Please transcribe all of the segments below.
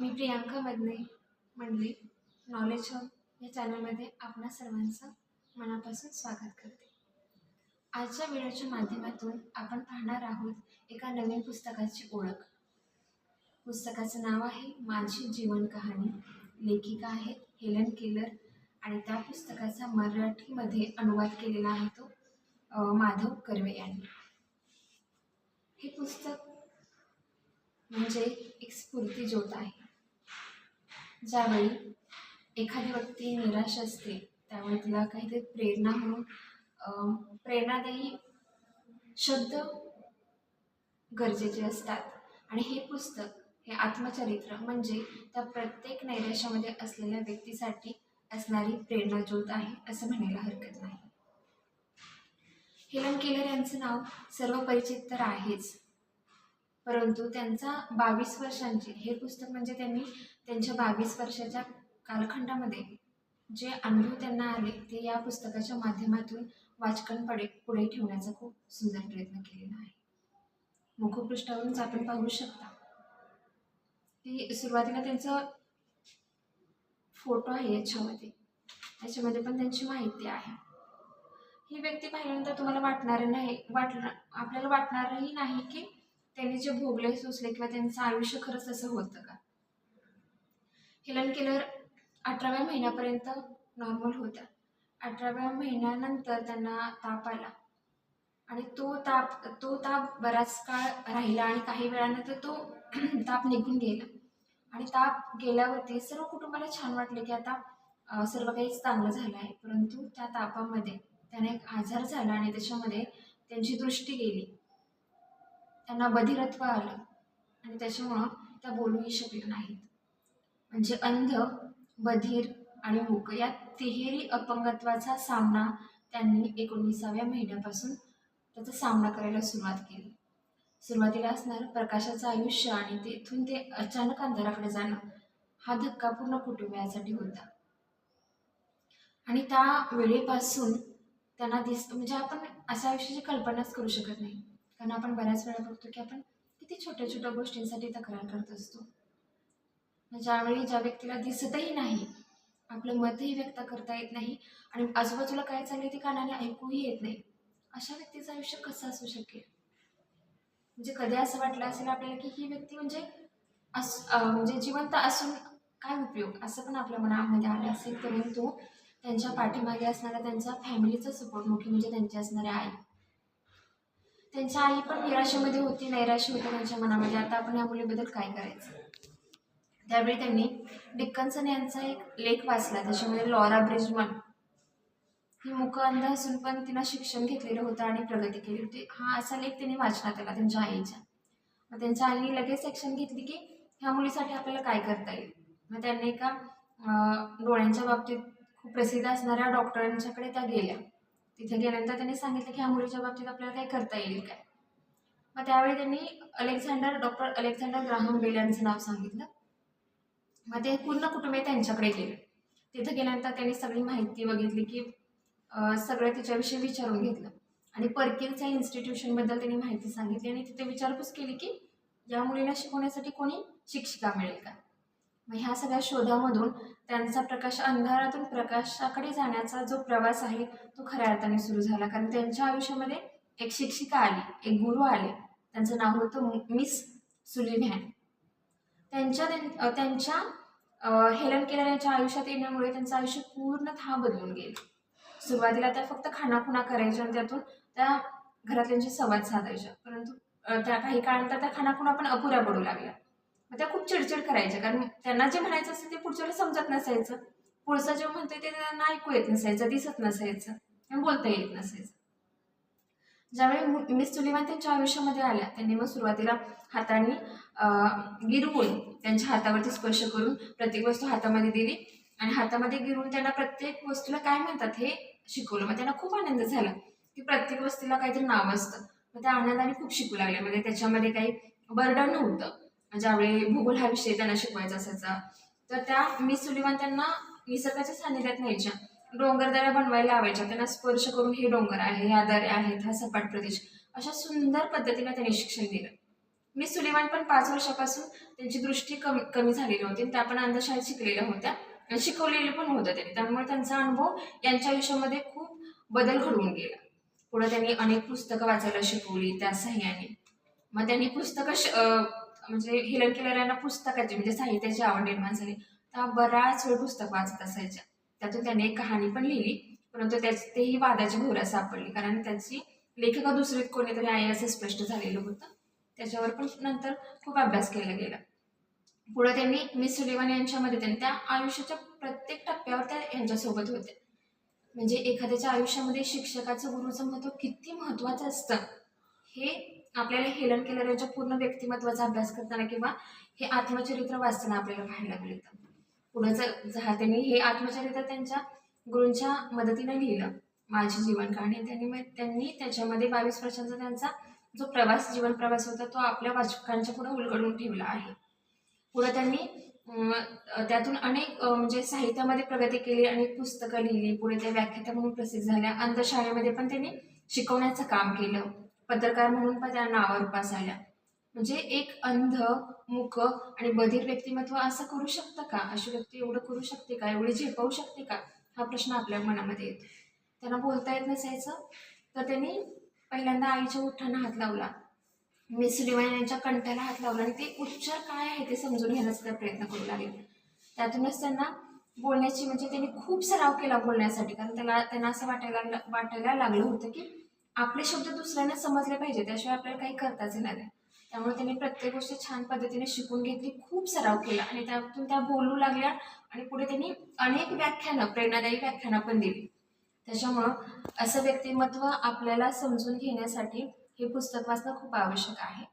मी प्रियांका मदने मंडली knowledge hub या चॅनलमध्ये आपणा सर्वांचं मनापासून स्वागत करते. आजच्या व्हिडिओच्या माध्यमातून आपण पाहणार आहोत एका नवीन पुस्तकाची ओळख. पुस्तकाचं नाव आहे माझी जीवन कहाणी लेखिका आहेत हेलन केलर आणि त्या पुस्तकाचा मराठीमध्ये अनुवाद केलेला आहे तो माधव कर्वे यांनी. हे पुस्तक म्हणजे एक स्फूर्ती ज्योत आहे. ज्यावेळी एखादी व्यक्ती निराश असते त्यावेळी तिला काहीतरी प्रेरणा म्हणून प्रेरणादायी शब्द गरजेचे असतात. आणि हे पुस्तक हे आत्मचरित्र म्हणजे त्या प्रत्येक नैराश्यामध्ये असलेल्या व्यक्तीसाठी असणारी प्रेरणा ज्योत आहे असं म्हणायला हरकत नाही. हेलन केलर यांचं नाव सर्व परिचित तर आहेच. परंतु त्यांचा बावीस वर्षांचे हे पुस्तक म्हणजे त्यांनी त्यांच्या बावीस वर्षाच्या कालखंडामध्ये जे अनुभव त्यांना आले ते या पुस्तकाच्या माध्यमातून वाचकांकडे पुढे ठेवण्याचा खूप सुंदर प्रयत्न केलेला आहे. मुखपृष्ठावरूनच आपण पाहू शकता. की सुरुवातीला त्यांचं फोटो आहे याच्यामध्ये. याच्यामध्ये पण त्यांची माहिती आहे. ही व्यक्ती पाहिल्यानंतर तुम्हाला वाटणार नाही वाटणार आपल्याला वाटणारही नाही की त्यांनी जे भोगले सुचले किंवा त्यांचं आयुष्य खरंच असं होतं का? हेलन केलर अठराव्या महिन्यापर्यंत नॉर्मल होत्या. अठराव्या महिन्यानंतर त्यांना ताप आला. आणि तो ताप तो ताप बराच काळ राहिला आणि काही वेळानंतर तो ताप निघून गेला. आणि ताप गेल्यावरती सर्व कुटुंबाला छान वाटले की आता सर्व काही चांगलं झालं आहे. परंतु त्या तापामध्ये त्यांना एक आजार झाला आणि त्याच्यामध्ये त्यांची दृष्टी गेली. त्यांना बधिरत्व आलं. आणि त्याच्यामुळं त्या बोलूही शकल्या नाहीत. म्हणजे अंध बधीर आणि मूक या तिहेरी अपंगत्वाचा सामना त्यांनी एकोणीसाव्या महिन्यापासून त्याचा सामना करायला सुरुवात केली. सुरुवातीला असणारं प्रकाशाचं आयुष्य आणि तेथून ते अचानक अंधाराकडे जाणं हा धक्का पूर्ण कुटुंबियासाठी होता. आणि त्या वेळेपासून त्यांना दिस म्हणजे आपण अशा आयुष्याची कल्पनाच करू शकत नाही. कारण आपण बऱ्याच वेळा बघतो की आपण किती छोट्या छोट्या गोष्टींसाठी तक्रार करत असतो. म्हणजे ज्यावेळी ज्या व्यक्तीला दिसतही नाही आपलं मतही व्यक्त करता येत नाही आणि आजूबाजूला काय चालले ते कानाने ऐकूही येत नाही अशा व्यक्तीचं आयुष्य कसं असू शकेल? म्हणजे कधी असं वाटलं असेल आपल्याला की ही व्यक्ती म्हणजे अस म्हणजे जिवंत असून काय उपयोग? असं पण आपल्या मनामध्ये आलं असेल परंतु त्यांच्या पाठीमागे असणारा त्यांचा फॅमिलीचा सपोर्ट मोठी म्हणजे त्यांची असणारी आई. त्यांच्या आई पण निराशेमध्ये होती नैराश्य होतं त्यांच्या मनामध्ये. आता आपण या मुलीबद्दल काय करायचं? त्यावेळी त्यांनी डिक्कन्सन यांचा एक लेख वाचला त्याच्यामध्ये लॉरा ब्रिजमन ही मुख अंध असून पण तिनं शिक्षण घेतलेलं होतं आणि प्रगती केली होती. हा असा लेख त्यांनी वाचण्यात आला त्यांच्या आईच्या मग त्यांच्या आईने लगेच ॲक्शन घेतली की ह्या मुलीसाठी आपल्याला काय करता येईल? मग त्यांनी एका डोळ्यांच्या बाबतीत खूप प्रसिद्ध असणाऱ्या डॉक्टरांच्याकडे त्या गेल्या. तिथे गेल्यानंतर त्यांनी सांगितलं की ह्या मुलीच्या बाबतीत आपल्याला काही करता येईल काय? मग त्यावेळी त्यांनी Alexander doctor Alexander Graham Bell यांचं नाव सांगितलं. मग ते पूर्ण कुटुंबीय त्यांच्याकडे गेले. तिथे गेल्यानंतर त्यांनी सगळी माहिती बघितली की सगळं तिच्याविषयी विचारून घेतलं. आणि परकिलच्या इन्स्टिट्यूशनबद्दल त्यांनी माहिती सांगितली आणि तिथे विचारपूस केली की या मुलीला शिकवण्यासाठी कोणी शिक्षिका मिळेल का? मग ह्या सगळ्या शोधामधून त्यांचा प्रकाश अंधारातून प्रकाशाकडे जाण्याचा जो प्रवास आहे तो खऱ्या अर्थाने सुरू झाला. कारण त्यांच्या आयुष्यामध्ये एक शिक्षिका आली एक गुरु आले. त्यांचं नाव होतं मिस सुलिव्हॅन. त्यांच्या त्यां- त्यांच्या हेलन केलर यांच्या आयुष्यात येण्यामुळे त्यांचं आयुष्य पूर्णतः बदलून गेले. सुरुवातीला त्या फक्त खाणाखुणा करायच्या आणि त्यातून त्या घरातल्यांशी संवाद साधायच्या. परंतु त्या काही काळानंतर त्या खाणाखुणा पण अपुऱ्या पडू लागल्या. मग त्या खूप चिडचिड करायच्या. कारण त्यांना जे म्हणायचं असतं ते पुढच्याला समजत नसायचं. पुढचं जे म्हणतोय ते त्यांना ऐकू येत नसायचं दिसत नसायचं. आणि बोलता येत नसायचं. ज्यावेळी मिस सुलिवान त्यांच्या आयुष्यामध्ये आल्या त्यांनी मग सुरुवातीला हाताने गिरवून त्यांच्या हातावरती स्पर्श करून प्रत्येक वस्तू हातामध्ये दिली. आणि हातामध्ये गिरवून त्यांना प्रत्येक वस्तूला काय म्हणतात हे शिकवलं. मग त्यांना खूप आनंद झाला की प्रत्येक वस्तूला काहीतरी नाव असतं. मग त्या आनंदाने खूप शिकू लागल्या म्हणजे त्याच्यामध्ये काही बर्डन नव्हतं. म्हणजे ज्यावेळी भूगोल हा विषय त्यांना शिकवायचा असायचा. तर त्या मिस सुलिवान त्यांना निसर्गाच्या सानिध्यात न्यायच्या. डोंगरदऱ्या बनवायला लावायच्या. त्यांना स्पर्श करून हे डोंगर आहे ह्या दऱ्या आहेत हा सपाट प्रदेश. अशा सुंदर पद्धतीने त्यांनी शिक्षण दिलं. मिस सुलिवान पण पाच वर्षापासून त्यांची दृष्टी कमी कमी झालेली होती. आणि त्या पण अंधशाळेत शिकलेल्या होत्या. आणि शिकवलेले पण होतं त्यांनी. त्यामुळे त्यांचा अनुभव यांच्या आयुष्यामध्ये खूप बदल घडवून गेला. पुढे त्यांनी अनेक पुस्तकं वाचायला शिकवली त्या सह्याने. मग त्यांनी पुस्तकं म्हणजे हिलन केलर यांना पुस्तकाची म्हणजे साहित्याची आवड निर्माण झाली. त्या बराच वेळ पुस्तक वाचत असायच्या. त्यातून त्याने एक कहाणी पण लिहिली परंतु त्याच तेही वादाची भोवऱ्यात सापडली. कारण त्याची लेखिका दुसरीत कोणीतरी आहे असं स्पष्ट झालेलं होतं. त्याच्यावर पण नंतर खूप अभ्यास केला गेला. पुढे त्यांनी मिस सुलिवान यांच्यामध्ये त्यांनी त्या आयुष्याच्या प्रत्येक टप्प्यावर त्या यांच्यासोबत होत्या म्हणजे एखाद्याच्या आयुष्यामध्ये शिक्षकाचं गुरुचं महत्त्व किती महत्त्वाचं असतं हे आपल्याला हेलन केलर यांच्या पूर्ण व्यक्तिमत्वाचा अभ्यास करताना किंवा हे आत्मचरित्र वाचताना आपल्याला पाहायला मिळतं. पुढं जर त्यांनी हे आत्मचरित्र त्यांच्या गुरूंच्या मदतीने लिहिलं माझी जीवन कहाणी त्यांनी त्यांनी त्याच्यामध्ये बावीस वर्षांचा त्यांचा जो प्रवास जीवन प्रवास होता तो आपल्या वाचकांच्या पुढे उलगडून ठेवला आहे. पुढे त्यांनी त्यातून अनेक म्हणजे साहित्यामध्ये प्रगती केली अनेक पुस्तकं लिहिली. पुढे त्या व्याख्यात्या म्हणून प्रसिद्ध झाल्या. अंधशाळेमध्ये पण त्यांनी शिकवण्याचं काम केलं. पत्रकार म्हणून पण त्या नावारूपास आल्या म्हणजे एक अंध मुख आणि बधीर व्यक्तिमत्व असं करू शकतं का? अशी व्यक्ती एवढं करू शकते का? एवढी झेपवू शकते का? हा प्रश्न आपल्या मनामध्ये येतो. त्यांना बोलता येत नसायचं. तर त्यांनी पहिल्यांदा आईच्या ओठांना हात लावला. मिस सुलिवान यांच्या कंठाला हात लावला आणि ते उच्चार काय आहे ते समजून घेण्याचा प्रयत्न करू लागले. त्यातूनच त्यांना बोलण्याची म्हणजे त्यांनी खूप सराव केला बोलण्यासाठी. कारण त्याला त्यांना असं वाटायला वाटायला लागलं होतं की आपले शब्द दुसऱ्यांना समजले पाहिजे त्याशिवाय आपल्याला काही करताच येणार नाही. त्यामुळे त्यांनी प्रत्येक गोष्ट छान पद्धतीने शिकून घेतली खूप सराव केला आणि त्यातून त्या बोलू लागल्या आणि पुढे त्यांनी अनेक व्याख्यानं प्रेरणादायी व्याख्यानं पण दिली. त्याच्यामुळं असं व्यक्तिमत्व आपल्याला समजून घेण्यासाठी हे पुस्तक वाचणं खूप आवश्यक आहे.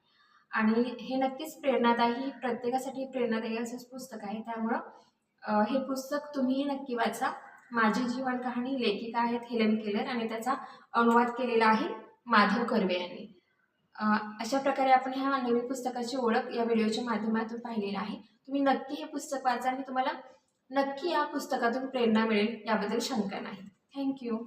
आणि हे नक्कीच प्रेरणादायी प्रत्येकासाठी प्रेरणादायी असंच पुस्तक आहे. त्यामुळं हे पुस्तक तुम्हीही नक्की वाचा. माझी जीवन कहाणी लेखिका आहेत हेलन केलर आणि त्याचा अनुवाद केलेला आहे माधव कर्वे यांनी. अशा प्रकारे आपण ह्या नवीन पुस्तकाची ओळख या व्हिडिओच्या माध्यमातून पाहिलेला आहे. तुम्ही नक्की हे पुस्तक वाचा आणि तुम्हाला नक्की या पुस्तकातून प्रेरणा मिळेल याबद्दल शंका नाही. थँक्यू.